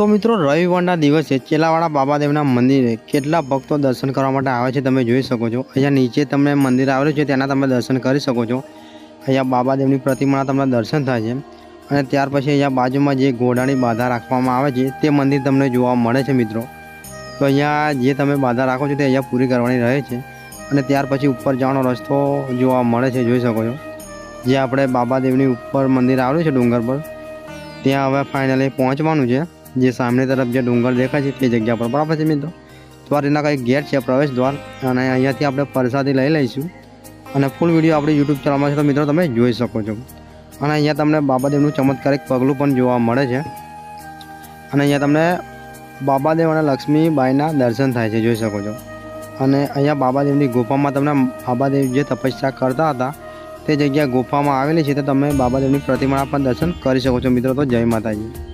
તો મિત્રો રવિવારના દિવસે ચેલાવાડા બાબાદેવના મંદિરે કેટલા ભક્તો દર્શન કરવા માટે આવે છે તમે જોઈ શકો છો. અહીંયા નીચે તમને મંદિર આવેલું છે તેના તમે દર્શન કરી શકો છો. અહીંયા બાબાદેવની પ્રતિમાના તમને દર્શન થાય છે. અને ત્યાર પછી અહીંયા બાજુમાં જે ઘોડાની બાધા રાખવામાં આવે છે, તે મંદિર તમને જોવા મળે છે મિત્રો. તો અહીંયા જે તમે બાધા રાખો છો, તે અહીંયા પૂરી કરવાની રહે છે. અને ત્યાર પછી ઉપર જવાનો રસ્તો જોવા મળે છે, જોઈ શકો છો. જે આપણે બાબાદેવની ઉપર મંદિર આવેલું છે ડુંગર પર, ત્યાં હવે ફાઇનલી પહોંચવાનું છે. જે સામે તરફ જે ડુંગર દેખાય છે તે જગ્યા પર. બરાબર છે મિત્રો? તો આ રીતના કંઈક ગેટ છે પ્રવેશ દ્વાર અને અહીંયાથી આપણે પરસાદી લઈ લઈશું. અને ફૂલ વીડિયો આપણે યુટ્યુબ ચેનલમાં છે તો મિત્રો તમે જોઈ શકો છો. અને અહીંયા તમને બાબાદેવનું ચમત્કારિક પગલું પણ જોવા મળે છે. અને અહીંયા તમને બાબાદેવ અને લક્ષ્મીબાઈના દર્શન થાય છે, જોઈ શકો છો. અને અહીંયા બાબાદેવની ગુફામાં તમને બાબાદેવ જે તપસ્યા કરતા હતા તે જગ્યા ગુફામાં આવેલી છે, તો તમે બાબાદેવની પ્રતિમાના પણ દર્શન કરી શકો છો મિત્રો. તો જય માતાજી.